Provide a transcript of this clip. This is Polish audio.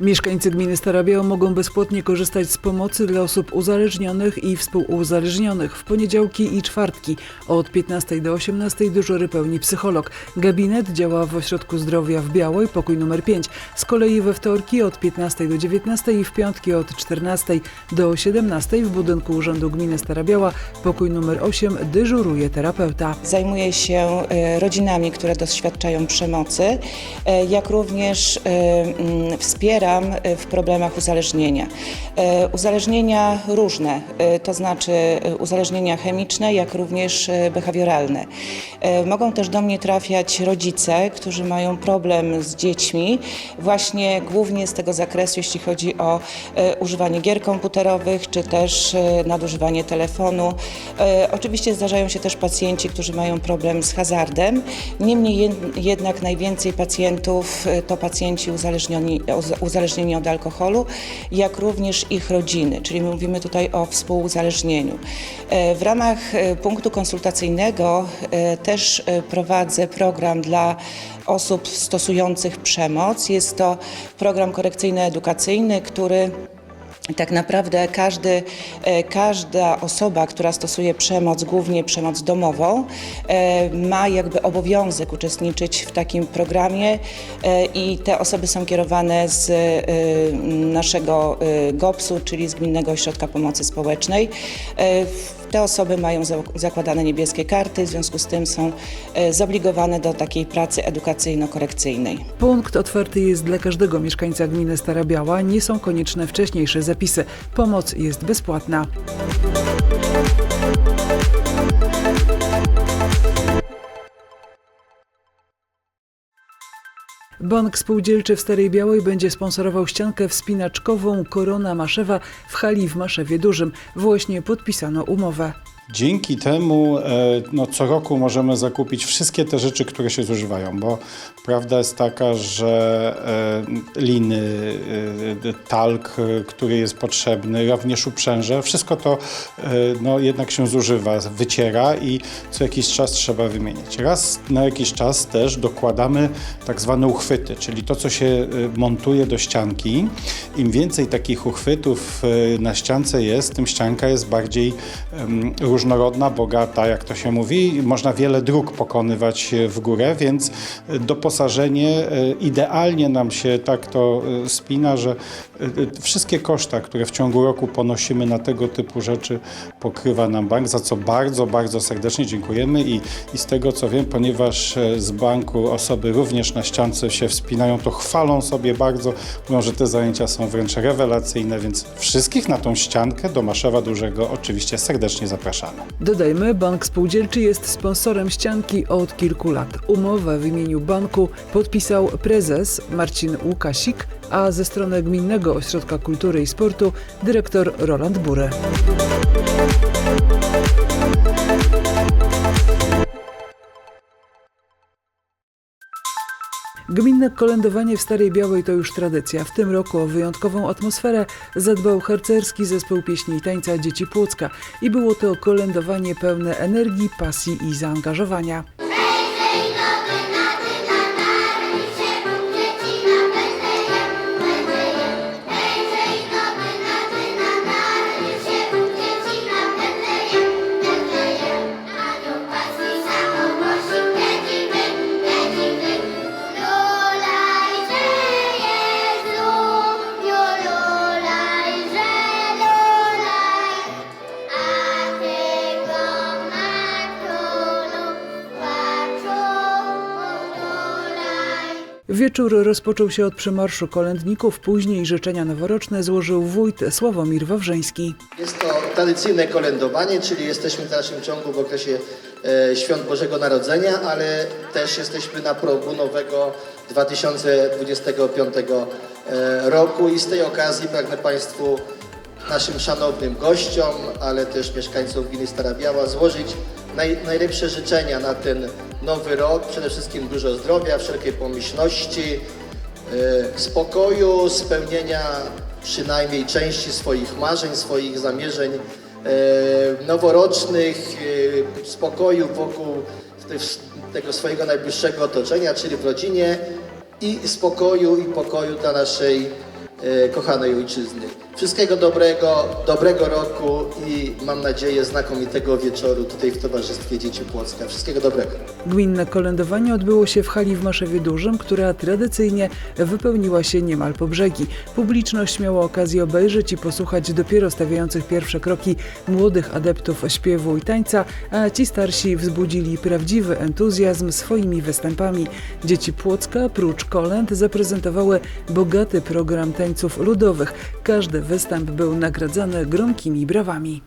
Mieszkańcy gminy Stara Biała mogą bezpłatnie korzystać z pomocy dla osób uzależnionych i współuzależnionych w poniedziałki i czwartki. Od 15 do 18 dyżury pełni psycholog. Gabinet działa w Ośrodku Zdrowia w Białej, pokój numer 5. Z kolei we wtorki od 15 do 19 i w piątki od 14 do 17 w budynku Urzędu Gminy Stara Biała, pokój numer 8 dyżuruje terapeuta. Zajmuję się e, rodzinami, które doświadczają przemocy, e, jak również e, mm, wspieram e, w problemach uzależnienia. E, Uzależnienia różne, e, to znaczy uzależnienia chemiczne, jak również behawioralne. Mogą też do mnie trafiać rodzice, którzy mają problem z dziećmi, właśnie głównie z tego zakresu, jeśli chodzi o używanie gier komputerowych, czy też nadużywanie telefonu. Oczywiście zdarzają się też pacjenci, którzy mają problem z hazardem. Niemniej jed- jednak najwięcej pacjentów to pacjenci uzależnieni, uz- uzależnieni od alkoholu, jak również ich rodziny, czyli mówimy tutaj o współuzależnieniu. E, W ramach e, punktu konsultacyjnego e, też prowadzę program dla osób stosujących przemoc. Jest to program korekcyjno-edukacyjny, który tak naprawdę każdy, e, każda osoba, która stosuje przemoc, głównie przemoc domową, e, ma jakby obowiązek uczestniczyć w takim programie e, i te osoby są kierowane z naszego GOPS-u, czyli z Gminnego Ośrodka Pomocy Społecznej. Te osoby mają za- zakładane niebieskie karty, w związku z tym są e, zobligowane do takiej pracy edukacyjno-korekcyjnej. Punkt otwarty jest dla każdego mieszkańca gminy Stara Biała. Nie są konieczne wcześniejsze zapisy. Pomoc jest bezpłatna. Bank Spółdzielczy w Starej Białej będzie sponsorował ściankę wspinaczkową Korona Maszewa w hali w Maszewie Dużym. Właśnie podpisano umowę. Dzięki temu e, no, co roku możemy zakupić wszystkie te rzeczy, które się zużywają, bo prawda jest taka, że e, liny, e, talk, który jest potrzebny, również uprzęże, wszystko to no, jednak się zużywa, wyciera i co jakiś czas trzeba wymienić. Raz na jakiś czas też dokładamy tak zwane uchwyty, czyli to, co się montuje do ścianki. Im więcej takich uchwytów na ściance jest, tym ścianka jest bardziej em, różnorodna, bogata, jak to się mówi. Można wiele dróg pokonywać e, w górę, więc e, doposażenie e, idealnie nam się tak to spina, że wszystkie koszta, które w ciągu roku ponosimy na tego typu rzeczy, pokrywa nam bank, za co bardzo, bardzo serdecznie dziękujemy i, i z tego co wiem, ponieważ z banku osoby również na ściance się wspinają, to chwalą sobie bardzo, mówią, że te zajęcia są wręcz rewelacyjne, więc wszystkich na tą ściankę do Maszewa Dużego oczywiście serdecznie Dodajmy, Bank Spółdzielczy jest sponsorem ścianki od kilku lat. Umowę w imieniu banku podpisał prezes Marcin Łukasik, a ze strony Gminnego Ośrodka Kultury i Sportu dyrektor Roland Burę. Gminne kolędowanie w Starej Białej to już tradycja. W tym roku o wyjątkową atmosferę zadbał harcerski zespół pieśni i tańca Dzieci Płocka i było to kolędowanie pełne energii, pasji i zaangażowania. Wieczór rozpoczął się od przemarszu kolędników, później życzenia noworoczne złożył wójt Sławomir Wawrzeński. Jest to tradycyjne kolędowanie, czyli jesteśmy w dalszym ciągu w okresie e, Świąt Bożego Narodzenia, ale też jesteśmy na progu nowego 2025 e, roku i z tej okazji pragnę Państwu, naszym szanownym gościom, ale też mieszkańcom gminy Stara Biała złożyć naj, najlepsze życzenia na ten nowy rok. Przede wszystkim dużo zdrowia, wszelkiej pomyślności, e, spokoju, spełnienia przynajmniej części swoich marzeń, swoich zamierzeń e, noworocznych, e, spokoju wokół te- tego swojego najbliższego otoczenia, czyli w rodzinie i spokoju i pokoju dla naszej kochanej ojczyzny. Wszystkiego dobrego, dobrego roku i mam nadzieję znakomitego wieczoru tutaj w Towarzystwie Dzieci Płocka. Wszystkiego dobrego. Gminne kolędowanie odbyło się w hali w Maszewie Dużym, która tradycyjnie wypełniła się niemal po brzegi. Publiczność miała okazję obejrzeć i posłuchać dopiero stawiających pierwsze kroki młodych adeptów śpiewu i tańca, a ci starsi wzbudzili prawdziwy entuzjazm swoimi występami. Dzieci Płocka, prócz kolęd, zaprezentowały bogaty program tańców ludowych. Każdy występ był nagradzany gromkimi brawami.